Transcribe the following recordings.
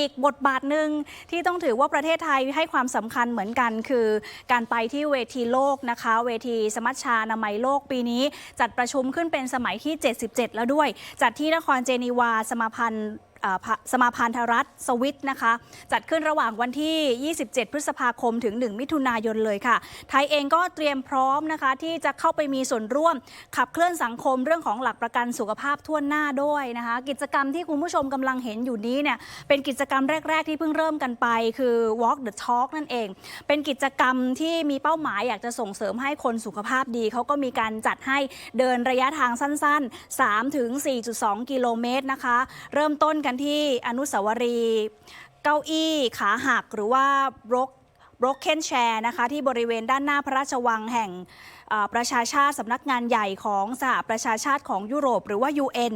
อีกบทบาทหนึ่งที่ต้องถือว่าประเทศไทยให้ความสำคัญเหมือนกันคือ การไปที่เวทีโลกนะคะ เวทีสมัชชานามัยโลกปีนี้ จัดประชุมขึ้นเป็นสมัยที่ 77 แล้วด้วย จัดที่นครเจนีวาสมาพันธ์ สมาพันธรัฐสวิตนะคะ จัดขึ้นระหว่างวันที่ 27 พฤษภาคมถึง 1 มิถุนายนเลยค่ะ ไทยเองก็เตรียมพร้อมนะคะ ที่จะเข้าไปมีส่วนร่วม ขับเคลื่อนสังคมเรื่องของหลักประกันสุขภาพทั่วหน้าด้วยนะคะ กิจกรรมที่คุณผู้ชมกำลังเห็นอยู่นี้เนี่ยเป็นกิจกรรมแรก ๆ ที่เพิ่งเริ่มกันไป คือ Walk the Talk นั่นเอง เป็นกิจกรรมที่มีเป้าหมายอยากจะส่งเสริมให้คนสุขภาพดีเขาก็มีการจัดให้เดินระยะทางสั้น ๆ3ถึง4.2 กิโลเมตรนะคะ เริ่มต้นกันที่อนุสาวรีย์เก้าอี้ขาหักหรือว่า broke broken chair นะคะที่บริเวณด้านหน้าพระราชวังแห่งประชาชาติสำนักงานใหญ่ของสหประชาชาติของยุโรปหรือว่า UN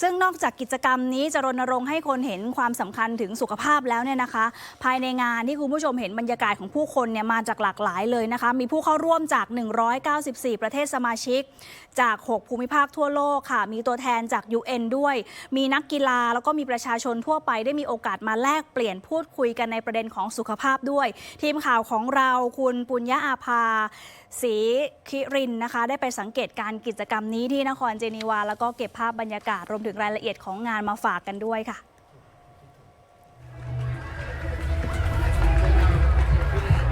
ซึ่งนอกจากกิจกรรมนี้จะรณรงค์ให้คนเห็นความสำคัญถึงสุขภาพแล้วเนี่ยนะคะ ภายในงานที่คุณผู้ชมเห็นบรรยากาศของผู้คนเนี่ยมาจากหลากหลายเลยนะคะ มีผู้เข้าร่วมจาก 194 ประเทศสมาชิก จาก 6 ภูมิภาคทั่วโลกค่ะ มีตัวแทนจาก UN ด้วย มีนักกีฬาแล้วก็มีประชาชนทั่วไปได้มีโอกาสมาแลกเปลี่ยนพูดคุยกันในประเด็นของสุขภาพด้วยทีมข่าวของเราคุณปุญญาอาภาศรีคิรินนะคะ ได้ไปสังเกตการกิจกรรมนี้ที่นครเจนีวา แล้วก็เก็บภาพบรรยากาศรวมถึงรายละเอียดของงานมาฝากกันด้วยค่ะ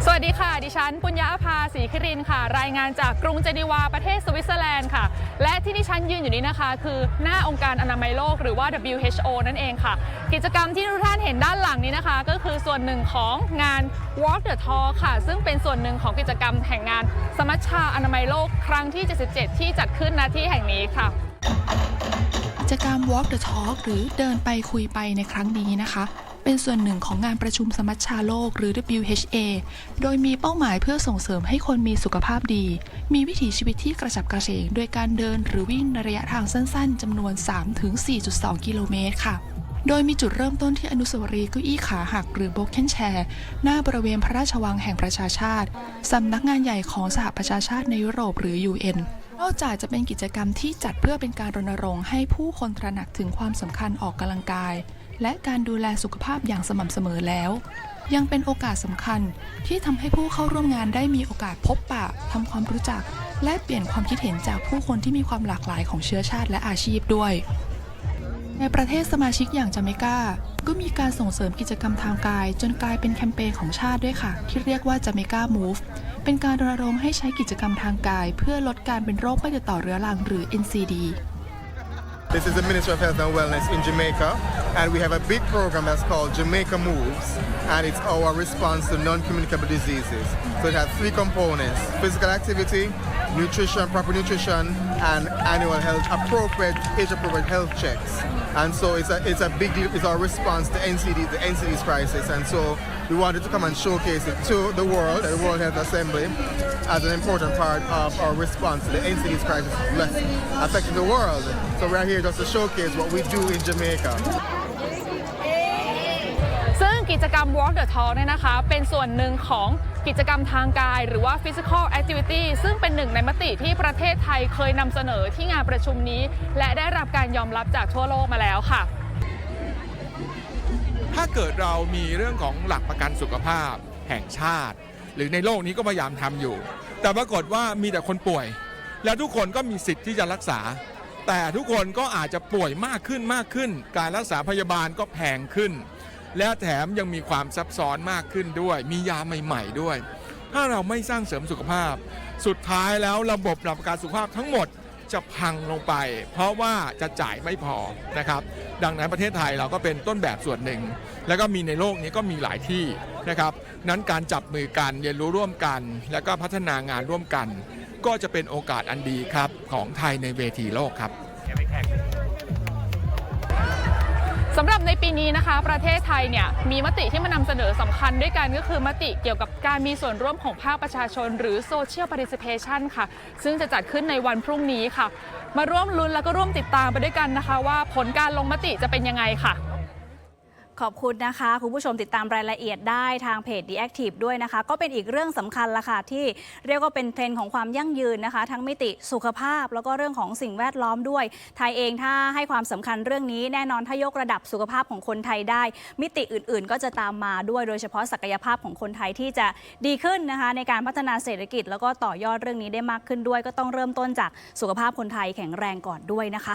สวัสดีค่ะ ดิฉัน ปุญญาภาศรีครินค่ะ รายงานจากกรุงเจนีวาประเทศสวิตเซอร์แลนด์ค่ะ และที่ดิฉันยืนอยู่นี้นะคะ คือหน้าองค์การอนามัยโลกหรือว่า WHO นั่นเองค่ะ กิจกรรมที่ทุกท่านเห็นด้านหลังนี้นะคะ ก็คือส่วนหนึ่งของงาน Walk the Talk ค่ะ ซึ่งเป็นส่วนหนึ่งของกิจกรรมแห่งงาน สมัชชาอนามัยโลกครั้งที่ 77 ที่จัดขึ้นณที่แห่งนี้ค่ะกิจกรรม Walk the Talk หรือเดินไปคุยไปในครั้งนี้นะคะ เป็นส่วนหนึ่งของงานประชุมสมัชชาโลกหรือ WHA โดยมีเป้าหมายเพื่อส่งเสริมให้คนมีสุขภาพดี มีวิถีชีวิตที่กระฉับกระเฉงโดยการเดินหรือวิ่งในระยะทางสั้นๆจำนวน 3-4.2 กิโลเมตรค่ะโดยมีจุดเริ่มต้นที่อนุสาวรีย์เก้าอี้ขาหักหรือโบเคนแชร์ หน้าบริเวณพระราชวังแห่งประชาชาติ สำนักงานใหญ่ของสหประชาชาติในยุโรปหรือ UN นอกจากจะเป็นกิจกรรมที่จัดเพื่อเป็นการรณรงค์ให้ผู้คนตระหนักถึงความสำคัญออกกำลังกาย และการดูแลสุขภาพอย่างสม่ำเสมอแล้ว ยังเป็นโอกาสสำคัญที่ทำให้ผู้เข้าร่วมงานได้มีโอกาสพบปะทำความรู้จัก และเปลี่ยนความคิดเห็นจากผู้คนที่มีความหลากหลายของเชื้อชาติและอาชีพด้วย ในประเทศสมาชิกอย่างจาเมกาก็มีการส่งเสริมกิจกรรมทางกาย จนกลายเป็นแคมเปญของชาติด้วยค่ะ ที่เรียกว่าจาเมกา Move เป็นการรณรงค์ให้ใช้กิจกรรมทางกาย เพื่อลดการเป็นโรคไม่ติดต่อเรื้อรังหรือ NCD This is the Ministry of Health and Wellness in Jamaica, and we have a big program that's called Jamaica Moves, and it's our response to non-communicable diseases. So it has three components: physical activity, nutrition, proper nutrition, and annual health, appropriate, age-appropriate health checks. And so it's a it's a big deal. It's our response to NCD, the NCD's crisis, and so we wanted to come and showcase it to the world, the World Health Assembly, as an important part of our response to the NCD's crisis less affecting the world. So we're here just to showcase what we do in Jamaica. ซึ่งกิจกรรม Walk the Talk เนี่ยนะคะ เป็นส่วนหนึ่งของ กิจกรรมทางกาย หรือว่า Physical Activity ซึ่งเป็นหนึ่งในมติที่ประเทศไทยเคยนำเสนอที่งานประชุมนี้ และได้รับการยอมรับจากทั่วโลกมาแล้วค่ะ ถ้าเกิดเรามีเรื่องของหลักประกันสุขภาพแห่งชาติ หรือในโลกนี้ก็พยายามทำอยู่ แต่ปรากฏว่ามีแต่คนป่วย แล้วทุกคนก็มีสิทธิ์ที่จะรักษา แต่ทุกคนก็อาจจะป่วยมากขึ้นมากขึ้น การรักษาพยาบาลก็แพงขึ้น และแถมยังมีความซับซ้อนมากขึ้นด้วย มียาใหม่ๆด้วย ถ้าเราไม่สร้างเสริมสุขภาพ สุดท้ายแล้วระบบหลักประกันสุขภาพทั้งหมดจะพังลงไป เพราะว่าจะจ่ายไม่พอนะครับ ดังนั้นประเทศไทยเราก็เป็นต้นแบบส่วนหนึ่ง แล้วก็มีในโลกนี้ก็มีหลายที่นะครับ นั้นการจับมือกันเรียนรู้ร่วมกัน แล้วก็พัฒนางานร่วมกัน ก็จะเป็นโอกาสอันดีครับของไทยในเวทีโลกครับ สำหรับในปีนี้นะคะ ประเทศไทยเนี่ยมีมติที่มานำเสนอสำคัญด้วยกันก็คือมติเกี่ยวกับการมีส่วนร่วมของภาคประชาชน หรือ Social Participation ค่ะ ซึ่งจะจัดขึ้นในวันพรุ่งนี้ค่ะ มาร่วมลุ้นแล้วก็ร่วมติดตามไปด้วยกันนะคะ ว่าผลการลงมติจะเป็นยังไงค่ะ ขอบคุณนะคะ คุณผู้ชมติดตามรายละเอียดได้ทางเพจ The Active ด้วยนะคะ ก็เป็นอีกเรื่องสำคัญละค่ะ ที่เรียกว่าเป็นเทรนด์ของความยั่งยืนนะคะ ทั้งมิติสุขภาพ แล้วก็เรื่องของสิ่งแวดล้อมด้วย ไทยเองถ้าให้ความสำคัญเรื่องนี้แน่นอนถ้ายกระดับสุขภาพของคนไทยได้ มิติอื่น ๆ ก็จะตามมาด้วยโดยเฉพาะศักยภาพของคนไทยที่จะดีขึ้นนะคะ ในการพัฒนาเศรษฐกิจ แล้วก็ต่อยอดเรื่องนี้ได้มากขึ้นด้วย ก็ต้องเริ่มต้นจากสุขภาพคนไทยแข็งแรงก่อนด้วยนะคะ